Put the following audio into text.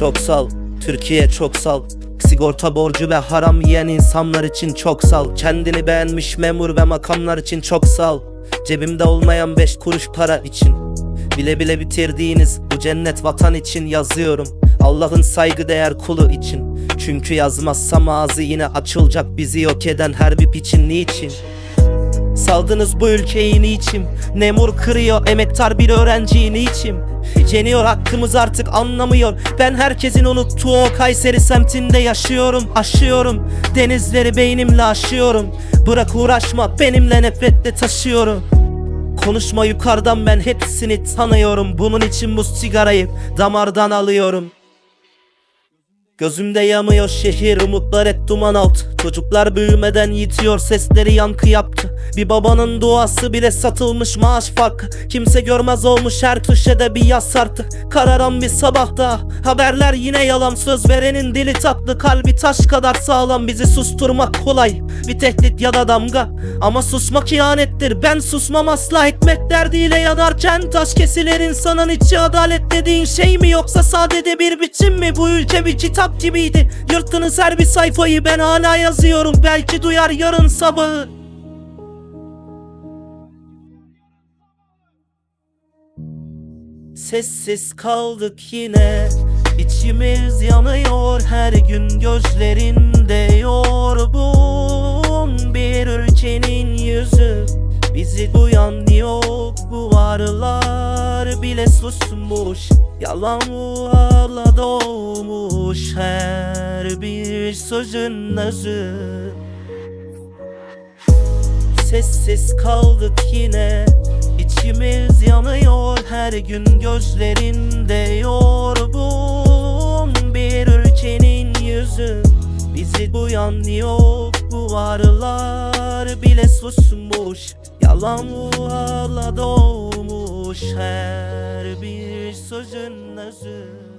Çok sal, Türkiye çok sal. Sigorta borcu ve haram yiyen insanlar için çok sal. Kendini beğenmiş memur ve makamlar için çok sal. Cebimde olmayan beş kuruş para için. Bile bile bitirdiğiniz bu cennet vatan için yazıyorum. Allah'ın saygıdeğer kulu için. Çünkü yazmazsam ağzı yine açılacak bizi yok eden her bir piçin niçin Saldınız bu ülkeyi niçin Memur kırıyor emektar bir öğrenciyi niçin Yeniyor hakkımız artık anlamıyor. Ben herkesin unuttuğu o Kayseri semtinde yaşıyorum Aşıyorum. Denizleri beynimle aşıyorum. Bırak uğraşma benimle nefretle taşıyorum. Konuşma yukarıdan ben hepsini tanıyorum. Bunun için bu sigarayı damardan alıyorum. Gözümde yanıyor şehir umutlar hep duman alt. Çocuklar büyümeden yitiyor sesleri yankı yaptı Bir babanın duası bile satılmış maaş farkı Kimse görmez olmuş her köşede bir yaz artık. Kararan bir sabahta haberler yine yalan. Söz verenin dili tatlı kalbi taş kadar sağlam. Bizi susturmak kolay bir tehdit ya da damga. Ama susmak ihanettir ben susmam asla. Ekmek derdiyle yanarken taş kesilir insanın içi. Adalet dediğin şey mi yoksa sadece bir biçim mi? Bu ülke bir kitap gibiydi. Yırttınız her bir sayfayı ben hala yazıyorum. Belki duyar yarın sabahı Sessiz kaldık yine. İçimiz yanıyor her gün gözlerinde yorgun Bir ülkenin yüzü. Bizi duyan yok bu varlar bile susmuş. Yalan hala doğmuş her bir sözün özü. Sessiz kaldık yine İçimiz yanıyor her gün gözlerinde yorgun Bir ülkenin yüzü Bizi duyan yok bu varlar bile susmuş Yalan hala doğmuş. Her bir sözün özü